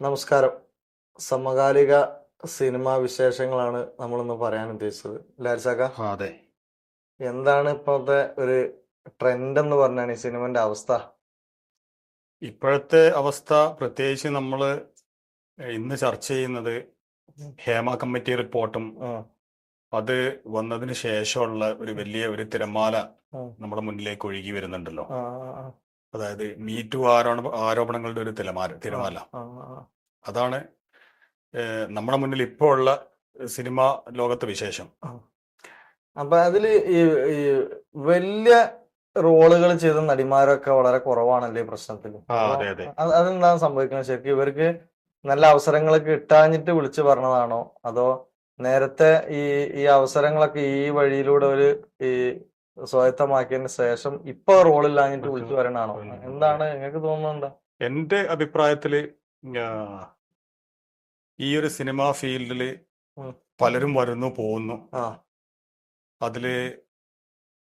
നമസ്കാരം. സമകാലിക സിനിമാ വിശേഷങ്ങളാണ് നമ്മളിന്ന് പറയാൻ ഉദ്ദേശിച്ചത്. ലാരിസാക്ക അതെ. എന്താണ് ഇപ്പോഴത്തെ ഒരു ട്രെൻഡ് എന്ന് പറഞ്ഞാണ് ഈ സിനിമന്റെ അവസ്ഥ? ഇപ്പോഴത്തെ അവസ്ഥ പ്രത്യേകിച്ച് നമ്മൾ ഇന്ന് ചർച്ച ചെയ്യുന്നത് ഹേമ കമ്മിറ്റി റിപ്പോർട്ടും അത് വന്നതിന് ശേഷമുള്ള ഒരു വലിയ ഒരു തിരമാല നമ്മുടെ മുന്നിലേക്ക് ഒഴുകി വരുന്നുണ്ടല്ലോ. അതായത് മീറ്റു ആരോപണ ആരോപണങ്ങളുടെ ഒരു തിരമാല. തിരമാല അതാണ് നമ്മുടെ മുന്നിൽ ഇപ്പോ ഉള്ള സിനിമ ലോകത്തെ വിശേഷം. അപ്പൊ അതിൽ ഈ വലിയ റോളുകൾ ചെയ്ത നടിമാരൊക്കെ വളരെ കുറവാണല്ലേ ഈ പ്രശ്നത്തിൽ അതെ അതെ. അതെന്താണ് സംഭവിക്കുന്നത് ശരിക്കും ഇവർക്ക് നല്ല അവസരങ്ങളൊക്കെ കിട്ടാഞ്ഞിട്ട് വിളിച്ചു പറഞ്ഞതാണോ? അതോ നേരത്തെ ഈ ഈ അവസരങ്ങളൊക്കെ ഈ വഴിയിലൂടെ ഒരു ഈ സ്വായത്തമാക്കിയതിന് ശേഷം ഇപ്പൊ റോളില്ലാഞ്ഞിട്ട് വിളിച്ചു വരണാണോ എന്താണ് നിങ്ങൾക്ക് തോന്നുന്നുണ്ടോ? എന്റെ അഭിപ്രായത്തിൽ ഈ ഒരു സിനിമാ ഫീൽഡിൽ പലരും വരുന്നു പോകുന്നു. അതിൽ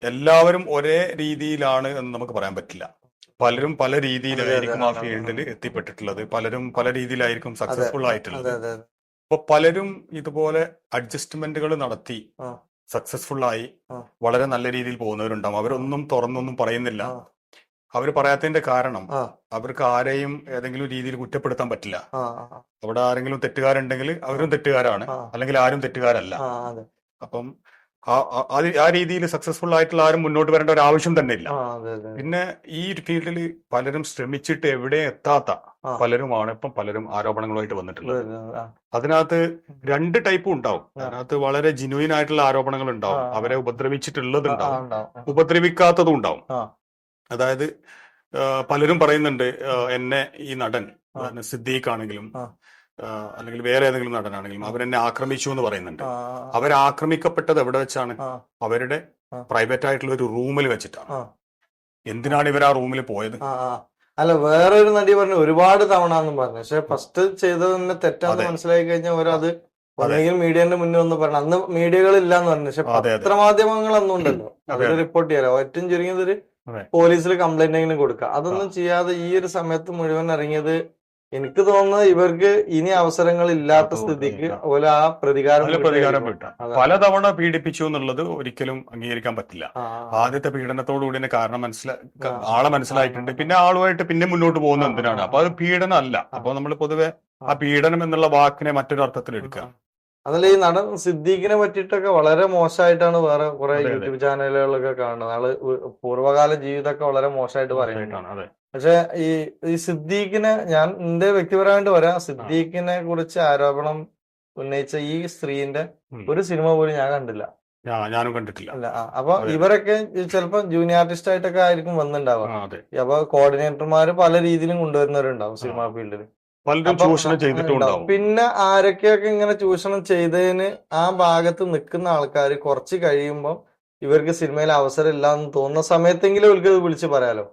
എല്ലാവരും ഒരേ രീതിയിലാണ് എന്ന് നമുക്ക് പറയാൻ പറ്റില്ല. പലരും പല രീതിയിലായിരിക്കും ആ. ഫീൽഡിൽ എത്തിപ്പെട്ടിട്ടുള്ളത്. പലരും പല രീതിയിലായിരിക്കും സക്സസ്ഫുൾ ആയിട്ടുള്ളത്. അപ്പൊ പലരും ഇതുപോലെ അഡ്ജസ്റ്റ്മെന്റുകൾ നടത്തി. സക്സസ്ഫുൾ ആയി വളരെ നല്ല രീതിയിൽ പോകുന്നവരുണ്ടാവും. അവരൊന്നും തുറന്നൊന്നും പറയുന്നില്ല. അവർ പറയാത്തതിന്റെ കാരണം അവർക്ക് ആരെയും ഏതെങ്കിലും രീതിയിൽ കുറ്റപ്പെടുത്താൻ പറ്റില്ല. അവിടെ ആരെങ്കിലും തെറ്റുകാരുണ്ടെങ്കിൽ അവരും തെറ്റുകാരാണ്. അല്ലെങ്കിൽ ആരും തെറ്റുകാരല്ല. അപ്പം ആ- രീതിയിൽ സക്സസ്ഫുൾ ആയിട്ടുള്ള ആരും മുന്നോട്ട് വരേണ്ട ഒരു ആവശ്യം തന്നെ ഇല്ല. പിന്നെ ഈ ഫീൽഡിൽ പലരും ശ്രമിച്ചിട്ട് എവിടെ എത്താത്ത പലരുമാണ് ഇപ്പം പലരും ആരോപണങ്ങളുമായിട്ട് വന്നിട്ടുള്ളത്. അതെ, അതെ, അതിനകത്ത് രണ്ട് ടൈപ്പും ഉണ്ടാവും. അതിനകത്ത് വളരെ ജെന്യൂൻ ആയിട്ടുള്ള ആരോപണങ്ങൾ ഉണ്ടാവും. അവരെ ഉപദ്രവിച്ചിട്ടുള്ളത് ഉണ്ടാവും. ഉപദ്രവിക്കാത്തതും ഉണ്ടാവും. അതായത് പലരും പറയുന്നുണ്ട് എന്നെ ഈ നടൻ സിദ്ദീഖ് ആണെങ്കിലും അല്ലെങ്കിൽ വേറെ ഏതെങ്കിലും നടനാണെങ്കിലും അവരെന്നെ ആക്രമിച്ചു എന്ന് പറയുന്നുണ്ട്. അവരാക്രമിക്കപ്പെട്ടത് എവിടെ വെച്ചാണ്? അവരുടെ പ്രൈവറ്റ് ആയിട്ടുള്ള ഒരു റൂമിൽ വെച്ചിട്ടാണ്. എന്തിനാണ് ഇവർ ആ റൂമിൽ പോയത്? അല്ല വേറെ ഒരു നടി പറഞ്ഞു ഒരുപാട് തവണ എന്ന് പറഞ്ഞു. പക്ഷെ ഫസ്റ്റ് ചെയ്തത് തന്നെ തെറ്റാന്ന്. മനസ്സിലാക്കി കഴിഞ്ഞാൽ അവരത് അല്ലെങ്കിൽ മീഡിയന്റെ മുന്നിൽ ഒന്ന് പറഞ്ഞു അന്ന് മീഡിയകൾ ഇല്ലാന്ന് പറഞ്ഞു. പക്ഷെ. പത്രമാധ്യമങ്ങൾ അന്നും ഉണ്ടല്ലോ. അവർ റിപ്പോർട്ട് ചെയ്യാലോ ഏറ്റവും ചുരുങ്ങിയത് ഒരു. പോലീസിൽ കംപ്ലൈന്റ് എങ്കിലും കൊടുക്കുക. അതൊന്നും ചെയ്യാതെ ഈ ഒരു സമയത്ത് മുഴുവൻ ഇറങ്ങിയത് എനിക്ക് തോന്നുന്നത് ഇവർക്ക് ഇനി അവസരങ്ങൾ ഇല്ലാത്ത സ്ഥിതിക്ക് ഓല ആ പ്രതികാരം പ്രതികാരം. വിട്ട. പലതവണ പീഡിപ്പിച്ചു എന്നുള്ളത് ഒരിക്കലും അംഗീകരിക്കാൻ പറ്റില്ല. ആദ്യത്തെ പീഡനത്തോടു കൂടി തന്നെ കാരണം മനസ്സിലാ ആളെ മനസ്സിലായിട്ടുണ്ട്. പിന്നെ ആളുമായിട്ട് പിന്നെ മുന്നോട്ട് പോകുന്ന എന്തിനാണ്? അപ്പൊ അത് പീഡനം അല്ല അപ്പൊ നമ്മൾ പൊതുവെ ആ പീഡനം എന്നുള്ള വാക്കിനെ മറ്റൊരു അർത്ഥത്തിൽ എടുക്കുക അതല്ല ഈ നടൻ സിദ്ദീഖിനെ പറ്റിയിട്ടൊക്കെ വളരെ മോശമായിട്ടാണ് വേറെ കുറെ. യൂട്യൂബ് ചാനലുകളൊക്കെ കാണുന്നത്. ആൾ പൂർവകാല ജീവിതമൊക്കെ വളരെ മോശമായിട്ട് പറയുന്നുണ്ടാണ് പക്ഷെ ഈ ഈ സിദ്ദീഖിനെ ഞാൻ എന്റെ വ്യക്തിപരമായിട്ട് പറയാം. സിദ്ദീഖിനെ കുറിച്ച് ആരോപണം ഉന്നയിച്ച ഈ സ്ത്രീന്റെ ഒരു സിനിമ പോലും ഞാൻ കണ്ടില്ല. ഞാനും കണ്ടിട്ടില്ല. അല്ല അപ്പൊ. ഇവരൊക്കെ ചിലപ്പോ ജൂനിയർ ആർട്ടിസ്റ്റ് ആയിട്ടൊക്കെ ആയിരിക്കും വന്നിട്ടുണ്ടാവുക. അപ്പൊ കോർഡിനേറ്റർമാര് പല രീതിയിലും കൊണ്ടുവരുന്നവരുണ്ടാവും സിനിമാ ഫീൽഡിൽ പലരും ചൂഷണം ചെയ്തിട്ടുണ്ടാവും പിന്നെ ആരൊക്കെയൊക്കെ ഇങ്ങനെ ചൂഷണം ചെയ്തതിന് ആ ഭാഗത്ത് നിൽക്കുന്ന ആൾക്കാർ കുറച്ച് കഴിയുമ്പോൾ ഇവർക്ക് സിനിമയിൽ അവസരം ഇല്ല എന്ന് തോന്നുന്ന സമയത്തെങ്കിലും ഇവർക്ക് ഇത് വിളിച്ച് പറയാലോ?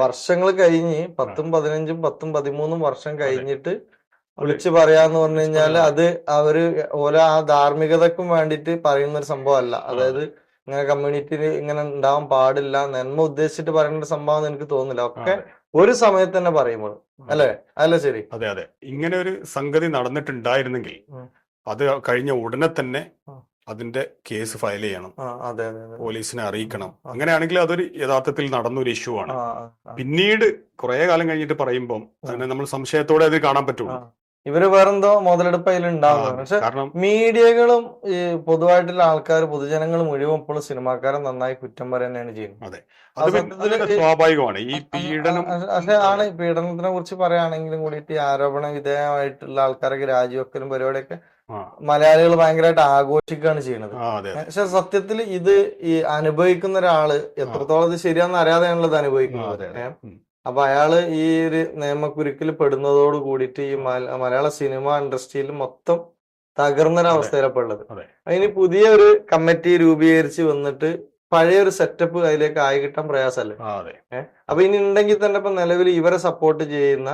വർഷങ്ങൾ കഴിഞ്ഞ് പത്തും പതിനഞ്ചും പത്തും പതിമൂന്നും വർഷം കഴിഞ്ഞിട്ട് വിളിച്ച് പറയാന്ന് പറഞ്ഞു കഴിഞ്ഞാൽ അത് അവർ ഓരോ ആ ധാർമ്മികതക്കും വേണ്ടിയിട്ട് പറയുന്ന ഒരു സംഭവമല്ല അതായത് ഇങ്ങനെ കമ്മ്യൂണിറ്റിയിൽ ഇങ്ങനെ ഉണ്ടാവാൻ പാടില്ല നന്മ ഉദ്ദേശിച്ചിട്ട് പറയേണ്ട സംഭവം എനിക്ക് തോന്നുന്നില്ല. ഒക്കെ ഒരു സമയത്ത് തന്നെ പറയുമ്പോൾ അല്ലേ? അല്ല ശരി? അതെ അതെ. ഇങ്ങനെ ഒരു സംഗതി നടന്നിട്ടുണ്ടായിരുന്നെങ്കിൽ അത് കഴിഞ്ഞ ഉടനെ തന്നെ അതിന്റെ കേസ് ഫയൽ ചെയ്യണം. പോലീസിനെ അറിയിക്കണം. അങ്ങനെയാണെങ്കിൽ അതൊരു യഥാർത്ഥത്തിൽ നടന്നൊരു ഇഷ്യൂ ആണ്. പിന്നീട് കുറെ കാലം കഴിഞ്ഞിട്ട് പറയുമ്പോൾ അതിനെ നമ്മൾ സംശയത്തോടെ അത് കാണാൻ പറ്റുള്ളൂ. ഇവർ വേറെന്തോ മുതലെടുപ്പ് അതിൽ ഉണ്ടാവുന്നത് പക്ഷെ മീഡിയകളും ഈ പൊതുവായിട്ടുള്ള ആൾക്കാർ പൊതുജനങ്ങൾ മുഴുവൻ ഇപ്പോൾ സിനിമാക്കാരെ നന്നായി കുറ്റം പറയുന്നതാണ് ചെയ്യുന്നത്. സ്വാഭാവികമാണ്. ഈ പീഡനം പക്ഷെ ആണ് പീഡനത്തിനെ കുറിച്ച് പറയുകയാണെങ്കിലും കൂടിയിട്ട് ഈ ആരോപണ വിധേയമായിട്ടുള്ള ആൾക്കാരൊക്കെ രാജിവെക്കലും പരിപാടിയൊക്കെ മലയാളികൾ ഭയങ്കരമായിട്ട് ആഘോഷിക്കുകയാണ് ചെയ്യുന്നത്. പക്ഷെ സത്യത്തിൽ ഇത് ഈ അനുഭവിക്കുന്ന ഒരാൾ എത്രത്തോളം ഇത് ശരിയാണെന്ന് അറിയാതെയാണല്ലോ ഇത് അനുഭവിക്കുന്നത്. അപ്പൊ അയാൾ ഈ ഒരു നിയമക്കുരുക്കിൽ പെടുന്നതോട് കൂടിയിട്ട് ഈ മലയാള സിനിമ ഇൻഡസ്ട്രിയിൽ മൊത്തം തകർന്ന ഉള്ളത്. അതെ. അതിന് പുതിയ ഒരു കമ്മിറ്റി രൂപീകരിച്ച് വന്നിട്ട് പഴയ ഒരു സെറ്റപ്പ് അതിലേക്ക് ആയി കിട്ടാൻ പ്രയാസമല്ലേ? അപ്പൊ ഇനി ഉണ്ടെങ്കിൽ തന്നെ ഇപ്പൊ നിലവിൽ ഇവരെ സപ്പോർട്ട് ചെയ്യുന്ന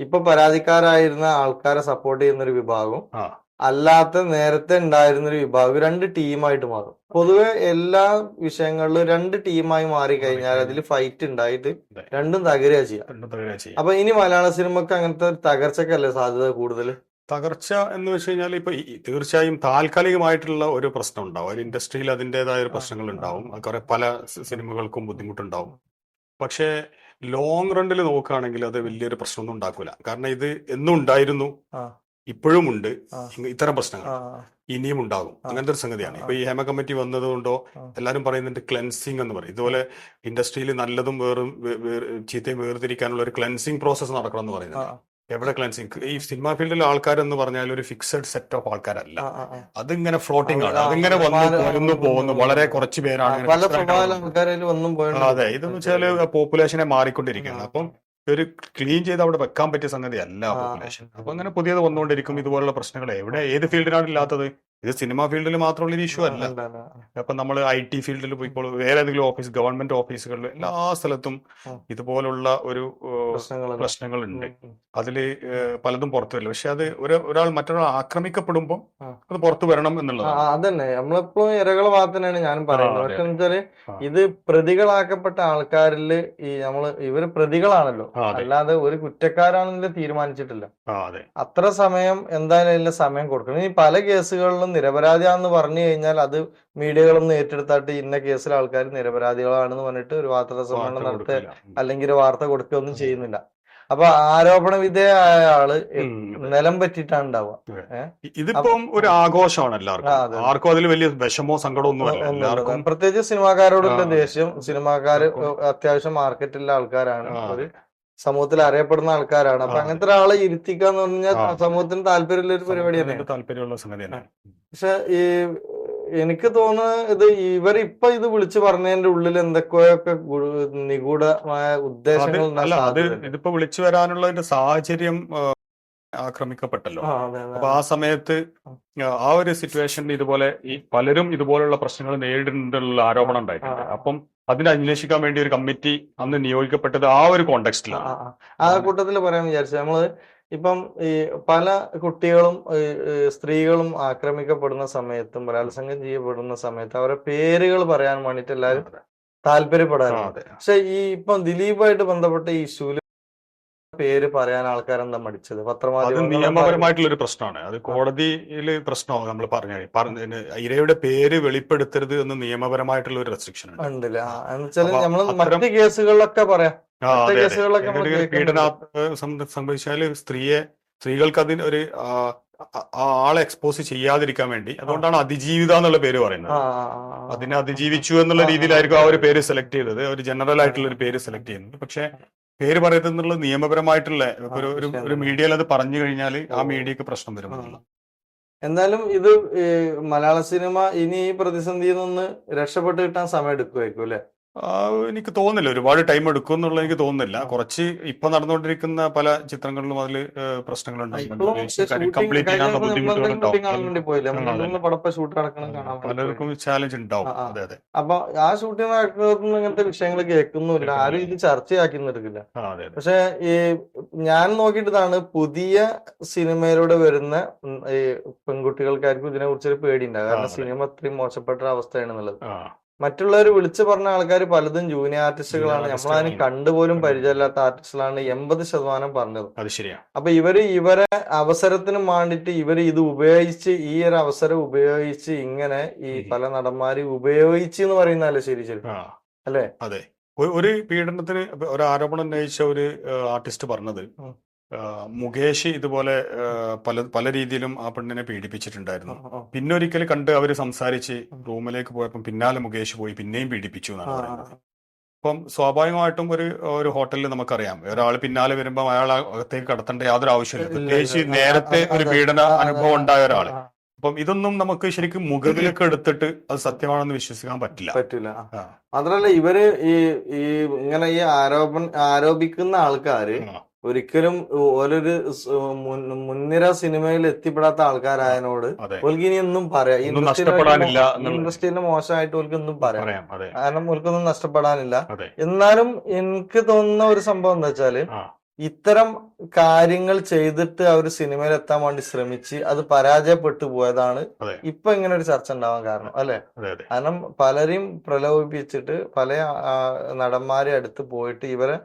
ഇപ്പൊ പരാതിക്കാരായിരുന്ന ആൾക്കാരെ സപ്പോർട്ട് ചെയ്യുന്ന ഒരു വിഭാഗം ആ. അല്ലാത്ത നേരത്തെ ഉണ്ടായിരുന്ന ഒരു വിഭാഗം രണ്ട് ടീമായിട്ട് മാറും. പൊതുവെ എല്ലാ വിഷയങ്ങളിലും രണ്ട് ടീമായി മാറി കഴിഞ്ഞാൽ അതിൽ ഫൈറ്റ് ഉണ്ടായിട്ട് രണ്ടും തകരുക ചെയ്യാം. രണ്ടും തകരുക ചെയ്യും. അപ്പൊ ഇനി മലയാള സിനിമക്ക് അങ്ങനത്തെ ഒരു തകർച്ചക്കല്ലേ സാധ്യത കൂടുതൽ തകർച്ച എന്ന് വെച്ച് കഴിഞ്ഞാൽ ഇപ്പൊ തീർച്ചയായും താൽക്കാലികമായിട്ടുള്ള ഒരു പ്രശ്നം ഉണ്ടാവും. ഒരു ഇൻഡസ്ട്രിയിൽ അതിന്റെതായ ഒരു പ്രശ്നങ്ങൾ ഉണ്ടാവും. കുറെ പല സിനിമകൾക്കും ബുദ്ധിമുട്ടുണ്ടാവും. പക്ഷേ ലോങ് റണ്ണിൽ നോക്കുകയാണെങ്കിൽ അത് വലിയൊരു പ്രശ്നമൊന്നും ഉണ്ടാക്കൂല. കാരണം ഇത് എന്നും ഉണ്ടായിരുന്നു. ഇപ്പോഴും ഉണ്ട്. ഇത്തരം പ്രശ്നങ്ങൾ. ഇനിയും ഉണ്ടാകും. അങ്ങനത്തെ ഒരു സംഗതിയാണ്. ഇപ്പൊ ഈ ഹേമ കമ്മിറ്റി വന്നതുകൊണ്ടോ എല്ലാരും എല്ലാവരും പറയുന്നുണ്ട് ക്ലെൻസിങ് എന്ന് പറയും. ഇതുപോലെ ഇൻഡസ്ട്രിയിൽ നല്ലതും വേറും ചീത്തയും വേർതിരിക്കാനുള്ള ഒരു ക്ലെൻസിങ് പ്രോസസ്സ് നടക്കണം എന്ന് പറയുന്നത്. എവിടെ ക്ലൻസിങ് ഈ സിനിമ ഫീൽഡിലെ ആൾക്കാരെന്ന് പറഞ്ഞാൽ ഒരു ഫിക്സഡ് സെറ്റ് ഓഫ് ആൾക്കാരല്ല. അതിങ്ങനെ ഫ്ലോട്ടിംഗ് ആണ്. അതിങ്ങനെ വന്നു പോരുന്നു പോകുന്നു. വളരെ കുറച്ച് പേരാണ് അതെ ഇതെന്ന് വെച്ചാൽ പോപ്പുലേഷനെ മാറിക്കൊണ്ടിരിക്കുകയാണ്. അപ്പം ഒരു ക്ലീൻ ചെയ്ത് അവിടെ വെക്കാൻ പറ്റിയ സംഗതി അല്ല. പോപ്പുലേഷൻ അപ്പൊ അങ്ങനെ പുതിയത് വന്നുകൊണ്ടിരിക്കും ഇതുപോലുള്ള പ്രശ്നങ്ങൾ. എവിടെ ഏത് ഫീൽഡിലാണ് ഇല്ലാത്തത്? ഇത് സിനിമാ ഫീൽഡിൽ മാത്രമുള്ള ഒരു ഇഷ്യൂ അല്ല. അപ്പൊ നമ്മൾ ഐ ടി ഫീൽഡിൽ ഇപ്പോൾ വേറെ ഏതെങ്കിലും ഓഫീസ് ഗവൺമെന്റ് ഓഫീസുകളിൽ എല്ലാ സ്ഥലത്തും ഇതുപോലുള്ള ഒരു പ്രശ്നങ്ങളുണ്ട്. അതിൽ പലതും പുറത്തു വരില്ല പക്ഷെ അത് ഒരു ഒരാൾ മറ്റൊരാൾ ആക്രമിക്കപ്പെടുമ്പോൾ അത് പുറത്തു വരണം എന്നുള്ളത് എന്നുള്ളതാണ് അതന്നെ. നമ്മളെപ്പോഴും ഇരകളെ ഭാഗത്ത് തന്നെയാണ് ഞാനും പറയുന്നത്. പക്ഷെ വെച്ചാൽ ഇത് പ്രതികളാക്കപ്പെട്ട ആൾക്കാരിൽ ഈ നമ്മൾ ഇവർ പ്രതികളാണല്ലോ. അല്ലാതെ ഒരു കുറ്റക്കാരാണെന്നില്ല തീരുമാനിച്ചിട്ടില്ല. അതെ. അത്ര സമയം എന്തായാലും സമയം കൊടുക്കണം. ഇനി പല കേസുകളിലും നിരപരാധിയാണെന്ന് പറഞ്ഞു കഴിഞ്ഞാൽ അത് മീഡിയകളൊന്നും ഏറ്റെടുത്തായിട്ട് ഇന്ന കേസിൽ ആൾക്കാർ നിരപരാധികളാണെന്ന് പറഞ്ഞിട്ട് ഒരു വാർത്താ സമ്മേളനം നടത്തുക അല്ലെങ്കിൽ വാർത്ത കൊടുക്കുകയൊന്നും ചെയ്യുന്നില്ല. അപ്പൊ ആരോപണ വിധേയ ആൾ. നിലം പറ്റിട്ടാണ് ഉണ്ടാവുക. ഇതിപ്പം ഒരു ആഘോഷമാണ് എല്ലാവർക്കും. ആർക്കും അതിൽ വലിയ വിഷമോ സങ്കടമോ ഒന്നും പ്രത്യേകിച്ച് സിനിമാക്കാരോടുള്ള ദേഷ്യം സിനിമാക്കാര് അത്യാവശ്യം മാർക്കറ്റിലെ ആൾക്കാരാണ്. അവർ സമൂഹത്തിൽ അറിയപ്പെടുന്ന ആൾക്കാരാണ്. അപ്പൊ അങ്ങനത്തെ ഒരാളെ ഇരുത്തിക്കാന്ന് പറഞ്ഞാൽ സമൂഹത്തിന് താല്പര്യമുള്ള ഒരു പരിപാടി തന്നെയാണ്. സമൂഹത്തിന് താല്പര്യമുള്ള സംഗതി തന്നെ പക്ഷെ ഈ എനിക്ക് തോന്നുന്നത് ഇത് ഇവരിപ്പൊ ഇത് വിളിച്ചു പറഞ്ഞതിന്റെ ഉള്ളിൽ എന്തൊക്കെയൊക്കെ നിഗൂഢമായ ഉദ്ദേശങ്ങൾ അല്ല അത്. ഇതിപ്പോ വിളിച്ചു വരാനുള്ള ഒരു സാഹചര്യം ആക്രമിക്കപ്പെട്ടല്ലോ. അപ്പൊ ആ സമയത്ത് ആ, ഒരു സിറ്റുവേഷനിൽ ഇതുപോലെ ഈ പലരും ഇതുപോലുള്ള പ്രശ്നങ്ങൾ നേരിടുന്നുള്ള ആരോപണം ഉണ്ടായിട്ടുണ്ട് അപ്പം അതിനെ അന്വേഷിക്കാൻ വേണ്ടി ഒരു കമ്മിറ്റി അന്ന് നിയോഗിക്കപ്പെട്ടത് ആ ഒരു കോണ്ടെക്സ്റ്റിലാണ്. ആ കൂട്ടത്തിൽ പറയാൻ വിചാരിച്ചു നമ്മൾ ഇപ്പം ഈ പല കുട്ടികളും സ്ത്രീകളും ആക്രമിക്കപ്പെടുന്ന സമയത്തും ബലാത്സംഗം ചെയ്യപ്പെടുന്ന സമയത്ത് അവരുടെ പേരുകൾ പറയാൻ വേണ്ടിട്ട് എല്ലാവരും താല്പര്യപ്പെടാറുണ്ട്. പക്ഷെ ഈ ഇപ്പം ദിലീപായിട്ട് ബന്ധപ്പെട്ട ഈ ഇഷ്യൂൽ പേര് പറയാൻ ആൾക്കാരെന്താ മടിച്ചത്? പത്രമാധ്യമം നിയമപരമായിട്ടുള്ള ഒരു പ്രശ്നമാണ്. അത് കോടതിയിൽ പ്രശ്നമാണ് നമ്മൾ പറഞ്ഞു ഇരയുടെ പേര് വെളിപ്പെടുത്തരുത് എന്ന് നിയമപരമായിട്ടുള്ള ഒരു റെസ്ട്രിക്ഷൻ ഉണ്ട് ഉണ്ടല്ലേ എന്ന് വെച്ചാൽ അപ്പൊ നമ്മൾ മറ്റ് കേസുകളിലൊക്കെ പറയാം. നമ്മൾ പീഡന സംഭവിച്ചാൽ സ്ത്രീയെ സ്ത്രീകൾക്ക് അതിന് ഒരു ആളെ എക്സ്പോസ് ചെയ്യാതിരിക്കാൻ വേണ്ടി അതുകൊണ്ടാണ് അതിജീവിത എന്നുള്ള പേര് പറയുന്നത്. അതിനെ അതിജീവിച്ചു എന്നുള്ള രീതിയിലായിരിക്കും ആ ഒരു പേര് സെലക്ട് ചെയ്തത്. ഒരു ജനറൽ ആയിട്ടുള്ള ഒരു പേര് സെലക്ട് ചെയ്യുന്നത്. പക്ഷെ പേര് പറയുന്നത് എന്നുള്ളത് നിയമപരമായിട്ടുള്ള ഒരു മീഡിയയിൽ അത് പറഞ്ഞു കഴിഞ്ഞാൽ ആ മീഡിയക്ക് പ്രശ്നം വരും. എന്നാലും ഇത് മലയാള സിനിമ ഇനി ഈ പ്രതിസന്ധിയിൽ നിന്ന് രക്ഷപ്പെട്ട് കിട്ടാൻ സമയം എടുക്കുമായിരിക്കും അല്ലെ? എനിക്ക് തോന്നില്ല ഒരുപാട് ടൈം എടുക്കും എന്നുള്ളത് എനിക്ക് തോന്നുന്നില്ല. കുറച്ച് ഇപ്പൊ നടന്നുകൊണ്ടിരിക്കുന്ന പല ചിത്രങ്ങളിലും അതിൽ പ്രശ്നങ്ങളുണ്ട്. ഇപ്പോഴും കംപ്ലീറ്റ് ചെയ്യാനുള്ള ഷൂട്ടിംഗ് ബുദ്ധിമുട്ടുകളുണ്ടാവും. പോയില്ല? ആ, അതെ. മൂന്ന് പടപ്പ ഷൂട്ട് നടക്കണം കാണാൻ വേണ്ടി പോയി. പലർക്കും ചാലഞ്ച് ഉണ്ടാവും. അതെ അതെ. അപ്പൊ ആ ഷൂട്ടിംഗ് നടക്കുന്ന ഇങ്ങനത്തെ വിഷയങ്ങൾ കേൾക്കുന്നുമില്ല. ആരും ഇത് ചർച്ചയാക്കുന്നില്ല പക്ഷെ ഈ ഞാൻ നോക്കിയിട്ടതാണ് പുതിയ സിനിമയിലൂടെ വരുന്ന ഈ പെൺകുട്ടികൾക്കായിരിക്കും ഇതിനെ കുറിച്ചൊരു പേടിയുണ്ടാകും കാരണം. സിനിമ അത്രയും മോശപ്പെട്ട ഒരു അവസ്ഥയാണെന്നുള്ളത് മറ്റുള്ളവർ വിളിച്ചു പറഞ്ഞ ആൾക്കാർ പലതും ജൂനിയർ ആർട്ടിസ്റ്റുകളാണ് നമ്മളതിന്. കണ്ടുപോലും പരിചയമില്ലാത്ത ആർട്ടിസ്റ്റുകളാണ് എൺപത് ശതമാനം പറഞ്ഞത്. അത് ശരിയാ. അപ്പൊ ഇവർ ഇവരെ അവസരത്തിന് വേണ്ടിയിട്ട് ഇവർ ഇത് ഉപയോഗിച്ച് ഈ ഒരു അവസരം ഉപയോഗിച്ച് ഇങ്ങനെ ഈ പല നടന്മാര് ഉപയോഗിച്ച് എന്ന് പറയുന്നതല്ലേ ശരി ശരി? അല്ലേ? അതെ. ഒരു- പീഡനത്തിന് ഒരു ആരോപണം ഉന്നയിച്ച ഒരു ആർട്ടിസ്റ്റ് പറഞ്ഞത്. മുകേഷ് ഇതുപോലെ പല പല രീതിയിലും ആ പെണ്ണിനെ പീഡിപ്പിച്ചിട്ടുണ്ടായിരുന്നു. പിന്നെ ഒരിക്കൽ കണ്ട് അവർ സംസാരിച്ച് റൂമിലേക്ക് പോയപ്പോൾ പിന്നാലെ മുകേഷ് പോയി പിന്നെയും പീഡിപ്പിച്ചു എന്നാണ് പറയുന്നത്. അപ്പം സ്വാഭാവികമായിട്ടും ഒരു ഒരു ഹോട്ടലിൽ നമുക്കറിയാം ഒരാൾ പിന്നാലെ വരുമ്പോൾ അയാൾ അകത്തേക്ക് കടത്തേണ്ട യാതൊരു ആവശ്യമില്ല. പ്രത്യേകിച്ച് നേരത്തെ ഒരു. പീഡന അനുഭവം ഉണ്ടായ ഒരാൾ അപ്പം ഇതൊന്നും നമുക്ക് ശരിക്കും മുഖവിലൊക്കെ എടുത്തിട്ട് അത് സത്യമാണെന്ന് വിശ്വസിക്കാൻ പറ്റില്ല. പറ്റില്ല. മാത്രല്ല ഇവർ ഈ ഈ ഇങ്ങനെ ഈ ആരോപണ ആരോപിക്കുന്ന ആൾക്കാര്. ഒരിക്കലും ഓരൊരു മുൻനിര സിനിമയിൽ എത്തിപ്പെടാത്ത ആൾക്കാരായതിനോട് ഓൽക്കിനി ഒന്നും പറയാം എന്നുള്ളത്. മോശമായിട്ട് ഓൽക്ക് ഒന്നും പറയാം. കാരണം ഓൽക്കൊന്നും നഷ്ടപ്പെടാനില്ല. എന്നാലും എനിക്ക് തോന്നുന്ന ഒരു സംഭവം എന്താ വെച്ചാൽ ഇത്തരം കാര്യങ്ങൾ ചെയ്തിട്ട് അവർ സിനിമയിൽ എത്താൻ വേണ്ടി ശ്രമിച്ച് അത് പരാജയപ്പെട്ടു പോയതാണ്. ഇപ്പൊ ഇങ്ങനെ ഒരു ചർച്ച ഉണ്ടാവാൻ കാരണം അല്ലെ? കാരണം പലരെയും പ്രലോഭിപ്പിച്ചിട്ട് പല നടന്മാരെ അടുത്ത് പോയിട്ട് ഇവരെ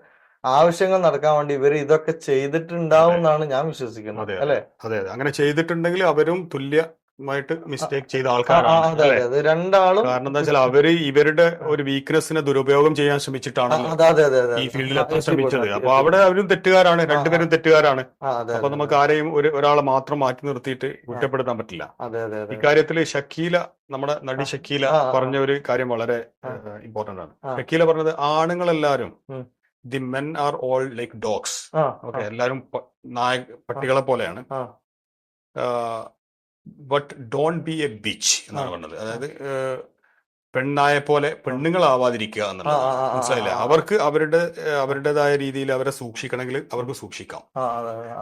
ആവശ്യങ്ങൾ നടക്കാൻ വേണ്ടി ഇവർ ഇതൊക്കെ ചെയ്തിട്ടുണ്ടാവും എന്നാണ് ഞാൻ വിശ്വസിക്കുന്നത് അതെ, അല്ലെ? അതെ അതെ. അങ്ങനെ ചെയ്തിട്ടുണ്ടെങ്കിൽ അവരും തുല്യമായിട്ട് മിസ്റ്റേക്ക് ചെയ്ത ആൾക്കാരാണ് രണ്ടാളും കാരണം എന്താ വെച്ചാൽ അവർ ഇവരുടെ ഒരു വീക്ക്നെസ്സിനെ ദുരുപയോഗം ചെയ്യാൻ ശ്രമിച്ചിട്ടാണ് ഈ ഫീൽഡിൽ അത്ര എത്താൻ ശ്രമിച്ചത്. അപ്പൊ അവിടെ അവരും തെറ്റുകാരാണ് രണ്ടുപേരും തെറ്റുകാരാണ്. അപ്പൊ നമുക്ക് ആരെയും ഒരു ഒരാളെ മാത്രം മാറ്റി നിർത്തിയിട്ട് കുറ്റപ്പെടുത്താൻ പറ്റില്ല. ഇക്കാര്യത്തിൽ ഷക്കീല നമ്മുടെ നടി ഷക്കീല പറഞ്ഞ ഒരു കാര്യം വളരെ ഇമ്പോർട്ടന്റ് ആണ്. ഷക്കീല പറഞ്ഞത് ആണുങ്ങളെല്ലാരും. The men are all like dogs okay. എല്ലാരും പ- നായ പട്ടികളെ പോലെയാണ്. But don't be a bitch എന്നാണ്. പറഞ്ഞത്. അതായത് പെണ്ണായ പോലെ പെണ്ണുങ്ങളാവാതിരിക്കുക എന്നുള്ളത് മനസ്സിലായില്ല. അവർക്ക് അവരുടെ അവരുടേതായ രീതിയിൽ അവരെ സൂക്ഷിക്കണമെങ്കിൽ അവർക്ക് സൂക്ഷിക്കാം.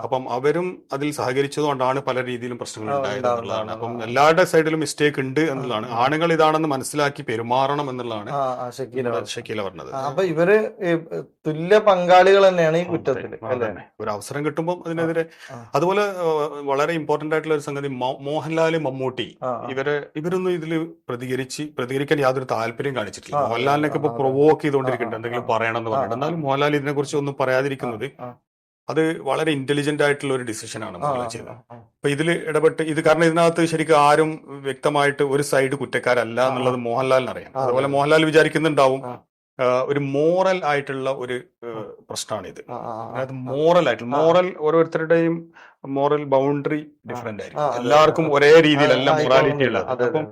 അപ്പം അവരും അതിൽ സഹകരിച്ചതുകൊണ്ടാണ് പല രീതിയിലും പ്രശ്നങ്ങൾ ഉണ്ടായത് എന്നുള്ളതാണ്. അപ്പം എല്ലാവരുടെ സൈഡിലും മിസ്റ്റേക്ക് ഉണ്ട് എന്നുള്ളതാണ്. ആണുങ്ങൾ ഇതാണെന്ന് മനസ്സിലാക്കി പെരുമാറണം എന്നുള്ളതാണ് ഷക്കീല പറഞ്ഞത്. അപ്പൊ ഇവർ തുല്യ പങ്കാളികൾ തന്നെയാണ് ഈ കുറ്റത്തിൽ. ഒരു അവസരം കിട്ടുമ്പോൾ അതിനെതിരെ അതുപോലെ വളരെ ഇമ്പോർട്ടന്റ് ആയിട്ടുള്ള ഒരു സംഗതി മോഹൻലാൽ മോഹൻലാൽ മമ്മൂട്ടി ആ. ഇവരൊന്നും ഇതിൽ പ്രതികരിച്ച് പ്രതികരിക്കാൻ യാതൊരു താല്പര്യം കാണിച്ചിട്ടില്ല. മോഹൻലാലിനൊക്കെ ഇപ്പൊ പ്രൊവോക്ക് ചെയ്തുകൊണ്ടിരിക്കുന്നുണ്ട്. എന്തെങ്കിലും പറയണമെന്ന് പറഞ്ഞിട്ട്. എന്നാലും മോഹൻലാൽ ഇതിനെ കുറിച്ച് ഒന്നും പറയാതിരിക്കുന്നത് അത് വളരെ ഇന്റലിജന്റ് ആയിട്ടുള്ള ഒരു ഡിസിഷൻ ആണ് ചെയ്തത്. അപ്പൊ ഇതിൽ ഇടപെട്ട് ഇത് കാരണം ഇതിനകത്ത് ശരിക്കും ആരും വ്യക്തമായിട്ട് ഒരു സൈഡ് കുറ്റക്കാരല്ല. എന്നുള്ളത് മോഹൻലാലിന് അറിയാം അതുപോലെ അതെ. മോഹൻലാൽ വിചാരിക്കുന്നുണ്ടാവും ഒരു മോറൽ ആയിട്ടുള്ള ഒരു പ്രശ്നമാണ് ഇത് ആ. മോറൽ ആയിട്ട് ആ. മോറൽ ഓരോരുത്തരുടെയും മോറൽ ബൗണ്ടറി ഡിഫറെന്റ് ആയിരിക്കും. എല്ലാവർക്കും ഒരേ രീതിയിലല്ല മൊറാലിറ്റി ഉള്ളത്. അപ്പം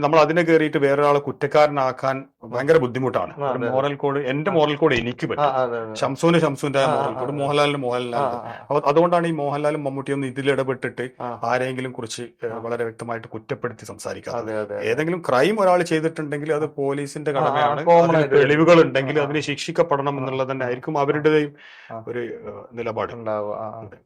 നമ്മൾ അതിനെ കയറിയിട്ട് വേറൊരാളെ കുറ്റക്കാരനാക്കാൻ ഭയങ്കര ബുദ്ധിമുട്ടാണ്. മോറൽ കോഡ് എന്റെ മോറൽ കോഡ് എനിക്ക് പറ്റും. ഷംസൂന് ഷംസൂന്റെ മോറൽ കോഡ്. മോഹൻലാലിന് മോഹൻലാൽ മോഹൻലാലിന്റെ അപ്പൊ അതുകൊണ്ടാണ് ഈ മോഹൻലാലും മമ്മൂട്ടിയൊന്നും ഇതിൽ ഇടപെട്ടിട്ട് ആരെങ്കിലും കുറിച്ച് വളരെ വ്യക്തമായിട്ട് കുറ്റപ്പെടുത്തി സംസാരിക്കാത്തത്. ഏതെങ്കിലും ക്രൈം ഒരാൾ ചെയ്തിട്ടുണ്ടെങ്കിൽ അത് പോലീസിന്റെ കടമയാണ്. തെളിവുകൾ ഉണ്ടെങ്കിൽ. അതിന് ശിക്ഷിക്കപ്പെടണം എന്നുള്ളത് തന്നെ ആയിരിക്കും അവരുടെയും ഒരു നിലപാട്. നിലപാട് ഉണ്ടാവുക ആ, ആ. അതെ.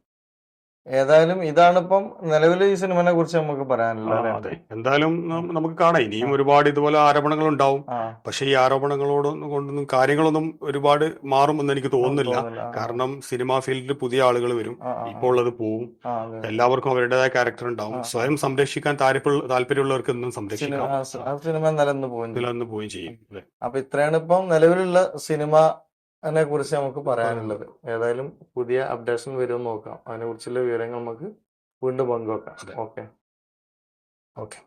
ഏതായാലും ഇതാണിപ്പം നിലവിൽ ഈ സിനിമനെ കുറിച്ച് നമുക്ക് പറയാനുള്ളത്. എന്തായാലും നമുക്ക് കാണാം. ഇനിയും ഒരുപാട് ഇതുപോലെ ആരോപണങ്ങൾ ഉണ്ടാവും പക്ഷെ ഈ ആരോപണങ്ങളോടൊന്നും കൊണ്ടൊന്നും കാര്യങ്ങളൊന്നും ഒരുപാട് മാറുമെന്ന് എനിക്ക് തോന്നുന്നില്ല. കാരണം സിനിമാ ഫീൽഡിൽ പുതിയ ആളുകൾ വരും. ഇപ്പോൾ ഉള്ളത് പോവും. എല്ലാവർക്കും അവരുടേതായ ക്യാരക്ടർ ഉണ്ടാവും. സ്വയം സംരക്ഷിക്കാൻ താല്പര്യ- താല്പര്യമുള്ളവർക്ക് ഒന്നും സിനിമ സംരക്ഷിക്കാം സിനിമ നിലനിന്ന് പോവുകയും ചെയ്യും. അപ്പൊ ഇത്രയാണ് ഇപ്പം നിലവിലുള്ള സിനിമനെ കുറിച്ച് നമുക്ക് പറയാനുള്ളത്. ഏതായാലും പുതിയ അപ്ഡേഷൻ വരുമെന്ന് നോക്കാം. അതിനെ കുറിച്ചുള്ള വിവരങ്ങൾ നമുക്ക് വീണ്ടും പങ്കുവെക്കാം. Okay okay